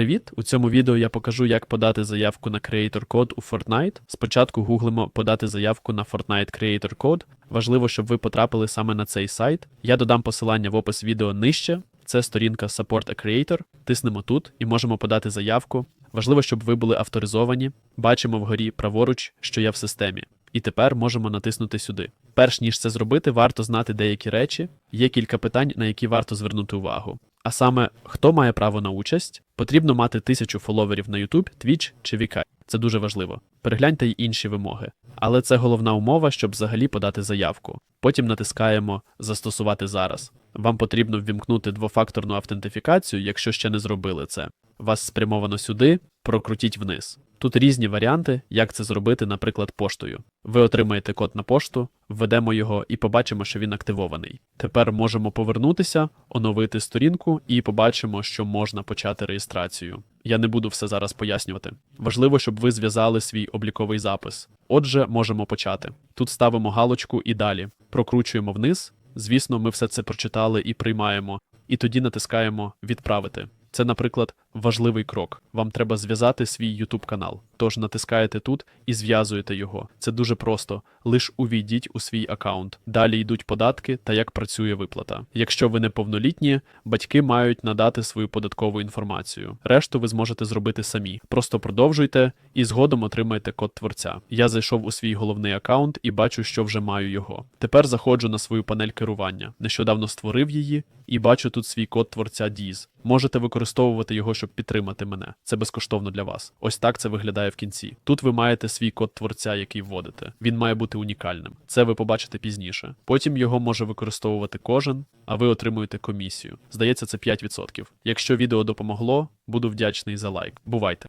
Привіт! У цьому відео я покажу, як подати заявку на Creator Code у Fortnite. Спочатку гуглимо подати заявку на Fortnite Creator Code. Важливо, щоб ви потрапили саме на цей сайт. Я додам посилання в опис відео нижче. Це сторінка Support a Creator. Тиснемо тут і можемо подати заявку. Важливо, щоб ви були авторизовані. Бачимо вгорі праворуч, що я в системі. І тепер можемо натиснути сюди. Перш ніж це зробити, варто знати деякі речі. Є кілька питань, на які варто звернути увагу. А саме, хто має право на участь, потрібно мати тисячу фоловерів на YouTube, Twitch чи VK. Це дуже важливо. Перегляньте й інші вимоги. Але це головна умова, щоб взагалі подати заявку. Потім натискаємо Застосувати зараз. Вам потрібно ввімкнути двофакторну автентифікацію, якщо ще не зробили це. Вас спрямовано сюди, прокрутіть вниз. Тут різні варіанти, як це зробити, наприклад, поштою. Ви отримаєте код на пошту, введемо його і побачимо, що він активований. Тепер можемо повернутися, оновити сторінку і побачимо, що можна почати реєстрацію. Я не буду все зараз пояснювати. Важливо, щоб ви зв'язали свій обліковий запис. Отже, можемо почати. Тут ставимо галочку і далі. Прокручуємо вниз. Звісно, ми все це прочитали і приймаємо, і тоді натискаємо Відправити. Це, наприклад, важливий крок. Вам треба зв'язати свій YouTube канал. Тож натискаєте тут і зв'язуєте його. Це дуже просто. Лиш увійдіть у свій аккаунт. Далі йдуть податки та як працює виплата. Якщо ви неповнолітні, батьки мають надати свою податкову інформацію. Решту ви зможете зробити самі. Просто продовжуйте і згодом отримаєте код творця. Я зайшов у свій головний аккаунт і бачу, що вже маю його. Тепер заходжу на свою панель керування. Нещодавно створив її і бачу тут свій код творця Діз. Можете використовувати його, щоб підтримати мене. Це безкоштовно для вас. Ось так це виглядає в кінці. Тут ви маєте свій код творця, який вводите. Він має бути унікальним. Це ви побачите пізніше. Потім його може використовувати кожен, а ви отримуєте комісію. Здається, це 5%. Якщо відео допомогло, буду вдячний за лайк. Бувайте!